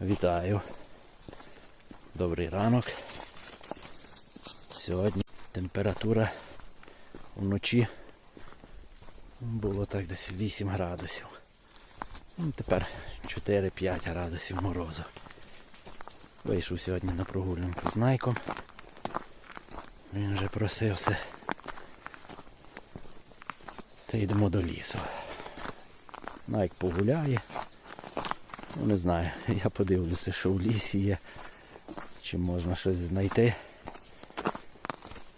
Вітаю. Добрий ранок. Сьогодні температура вночі було так десь 8 градусів. Ну, тепер 4-5 градусів морозу. Вийшов сьогодні на прогулянку з Найком. Він вже просився. Та йдемо до лісу. Найк погуляє. Ну не знаю, я подивлюся, що в лісі є. Чи можна щось знайти.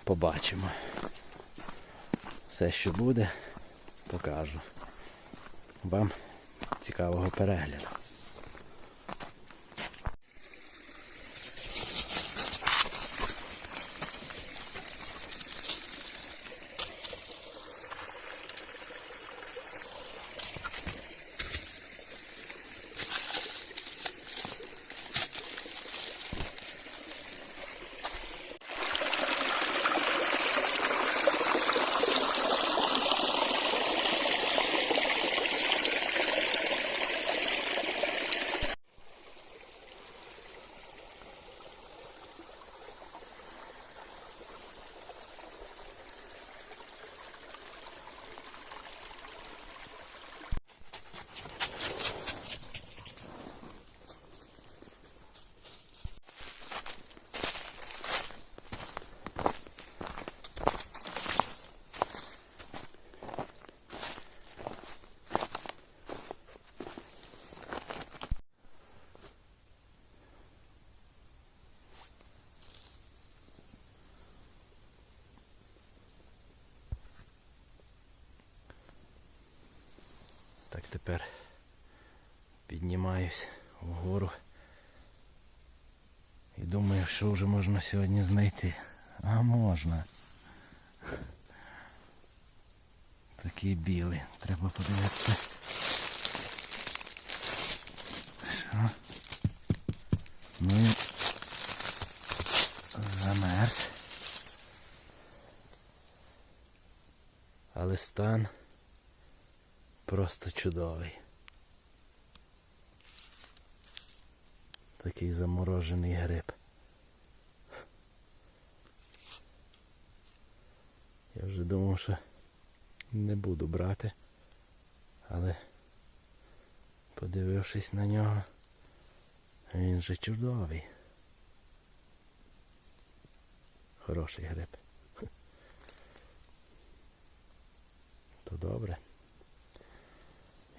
Побачимо. Все, що буде, покажу. Вам цікавого перегляду. Тепер піднімаюсь вгору. І думаю, що вже можна сьогодні знайти. А можна. Такий білий. Треба подивитися. Що? Ну і замерз. Але стан просто чудовий. Такий заморожений гриб. Я вже думав, що не буду брати, але подивившись на нього, він же чудовий. Хороший гриб. То добре.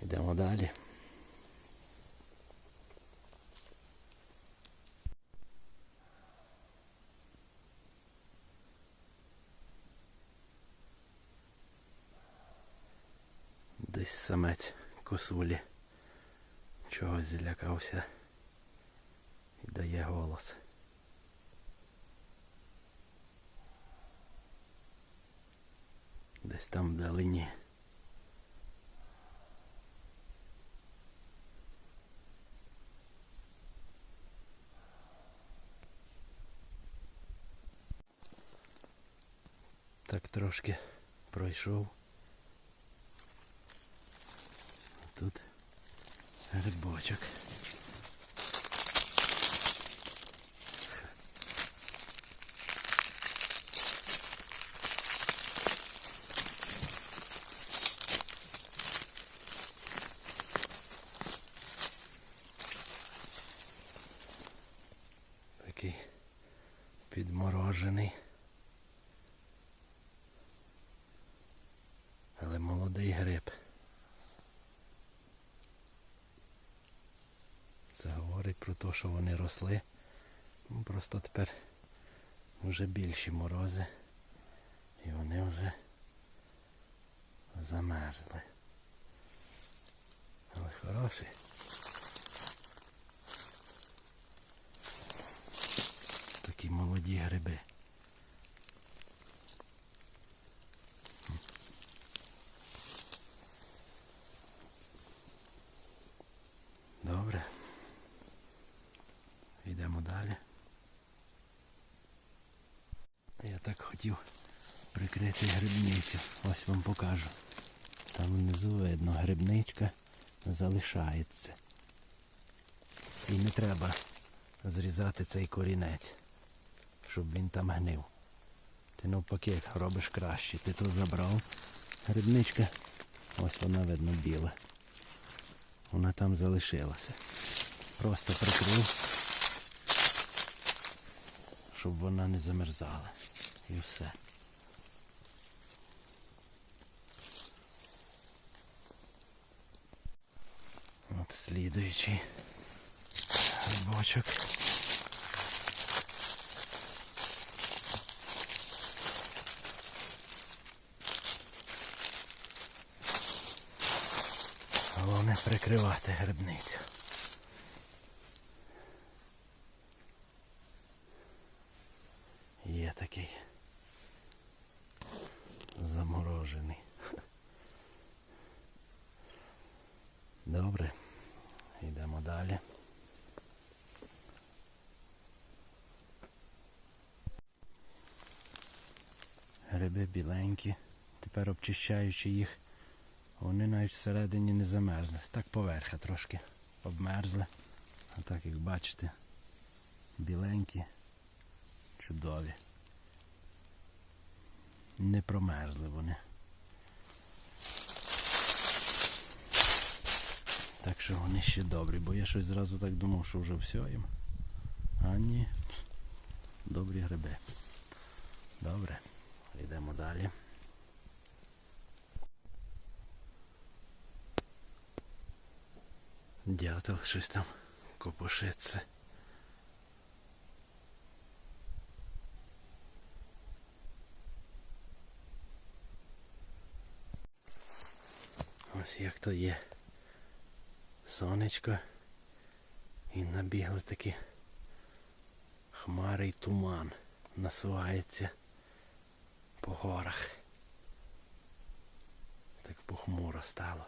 Йдемо далі. Десь самець косулі чогось злякався і дає голос. Десь там вдалині. Так трошки пройшов. Тут грибочок. Такий підморожений. Але молодий гриб. Це говорить про те, що вони росли. Ну, Просто тепер вже більші морози. І вони вже замерзли. Але хороші. Такі молоді гриби. Добре. Йдемо далі. Я так хотів прикрити грибницю. Ось вам покажу. Там внизу видно грибничка залишається. І не треба зрізати цей корінець, щоб він там гнив. Ти навпаки робиш краще. Ти то забрав. Грибничка, ось вона видно біла. Вона там залишилася. Просто прикрив, щоб вона не замерзала. І все. От слідуючий грибочок. Головне прикривати грибницю. Є такий заморожений. Добре, далі. Гриби біленькі, тепер обчищаючи їх, вони навіть всередині не замерзли. Так поверха трошки обмерзли. А так як бачите, біленькі, чудові. Не промерзли вони. Так що вони ще добрі, бо я щось зразу так думав, що вже все їм. А ні. Добрі гриби. Добре. Йдемо далі. Дятел щось там копошиться. Ось як то є. Сонечко. І набігли такі хмари й туман насувається по горах. Так похмуро стало.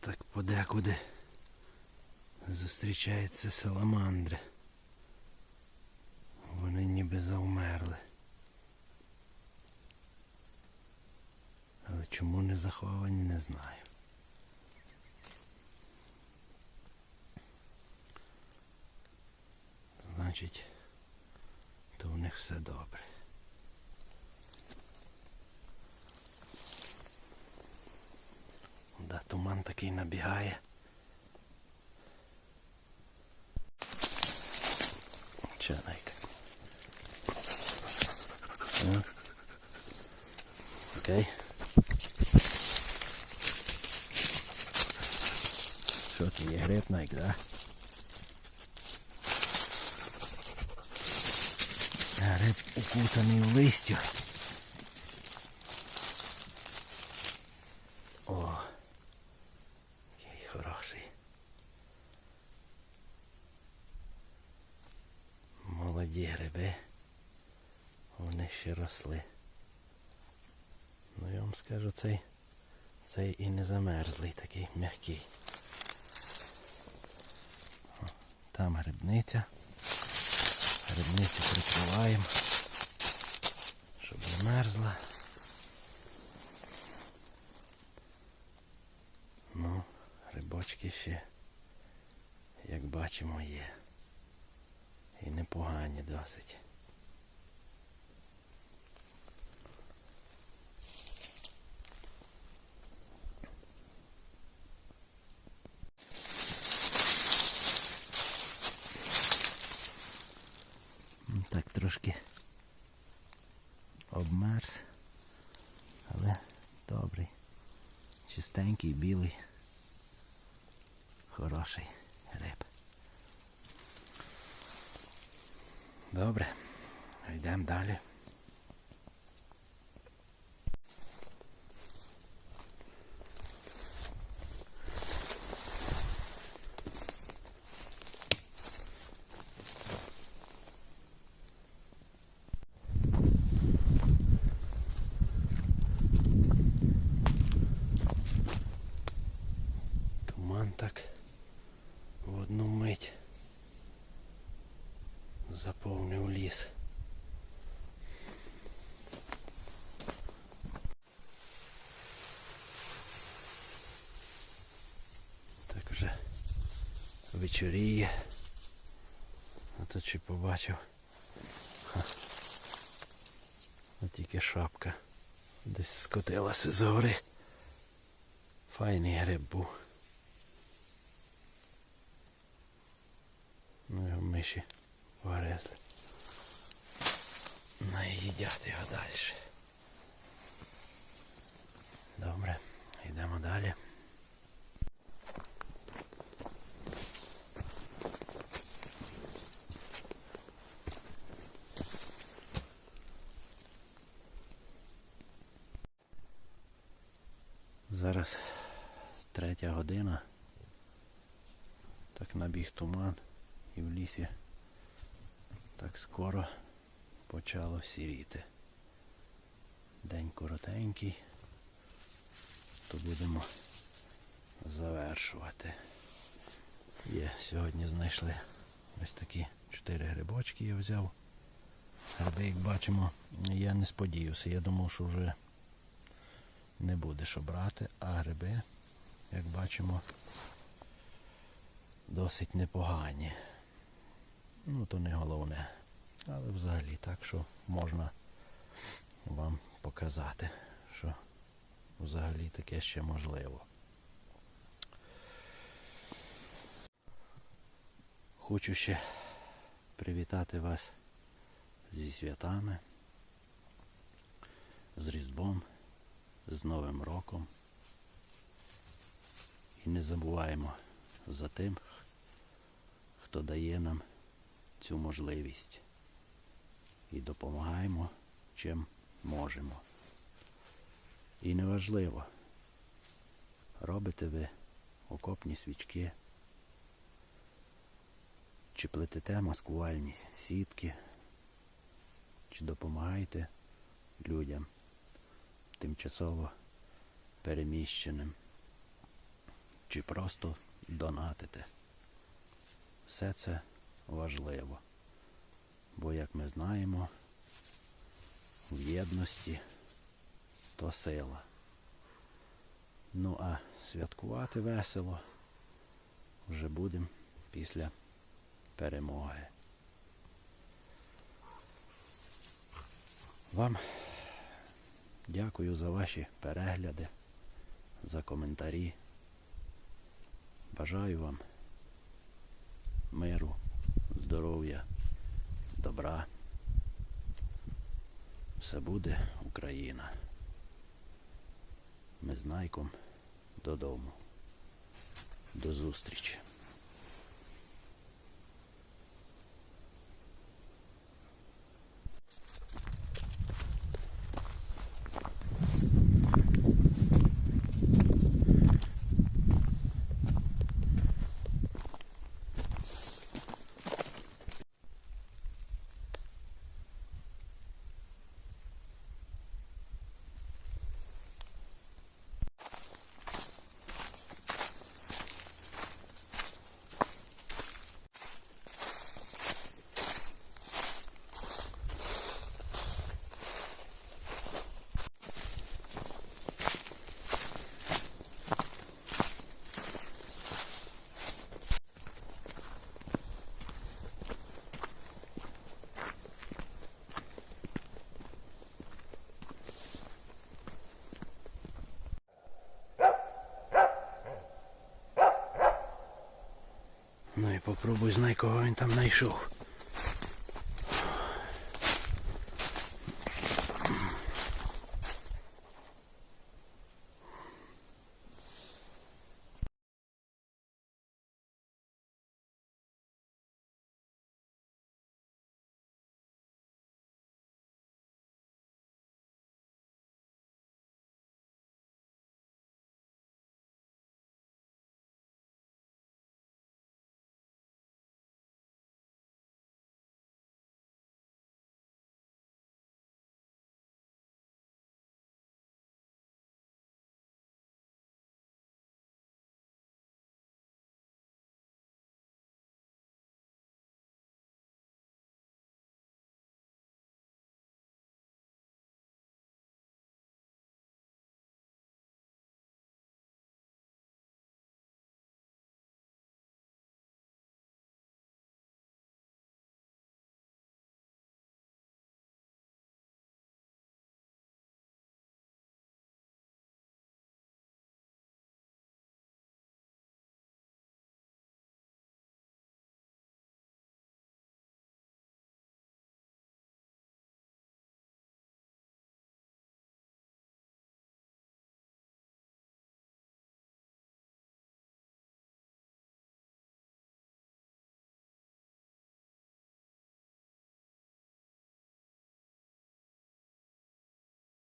Так подекуди зустрічаються саламандри. Вони ніби завмерли. Чому не заховані, не знаю. Значить, то в них все добре. Да, туман такий набігає. Чайка. Окей. Є гриб найк, да? Гриб укутаний в листю. О, який хороший. Молоді гриби. Вони ще росли. Ну я вам скажу, цей, цей і не замерзлий, такий м'який. О, Там грибниця. Грибницю прикриваємо, щоб не мерзла. Ну, грибочки ще, як бачимо, є. І непогані досить. Ну, Так трошки обмерз, але добрий, чистенький, білий, хороший риб. Добре, йдемо далі. туман так в одну мить заповнив ліс. Так вже вечоріє. А то чи побачив? Ха. А тільки шапка десь скотилася з гори. Файний гриб був. Миші погризли. Ну і їдять його далі. Добре, йдемо далі. Зараз третя година. Так набіг туман і в лісі так скоро почало сіріти. День коротенький, то будемо завершувати. Є, сьогодні знайшли ось такі чотири грибочки я взяв. Гриби, як бачимо, я не сподівався. Я думав, що вже не буде що брати, а гриби, як бачимо, досить непогані. Ну, то не головне. Але взагалі так, що можна вам показати, що взагалі таке ще можливо. Хочу ще привітати вас зі святами, з Різдвом, з Новим роком. І не забуваємо за тим, хто дає нам цю можливість. І допомагаємо чим можемо. І неважливо, робите ви окопні свічки, чи плетете маскувальні сітки, чи допомагаєте людям тимчасово переміщеним, чи просто донатите. Все це важливо. Бо, як ми знаємо, в єдності то сила. Ну а святкувати весело вже будемо після перемоги. Вам дякую за ваші перегляди, за коментарі. Бажаю вам миру, здоров'я, добра. Все буде Україна. Ми з Найком додому. До зустрічі. Ну і попробуй знай, кого він там знайшов.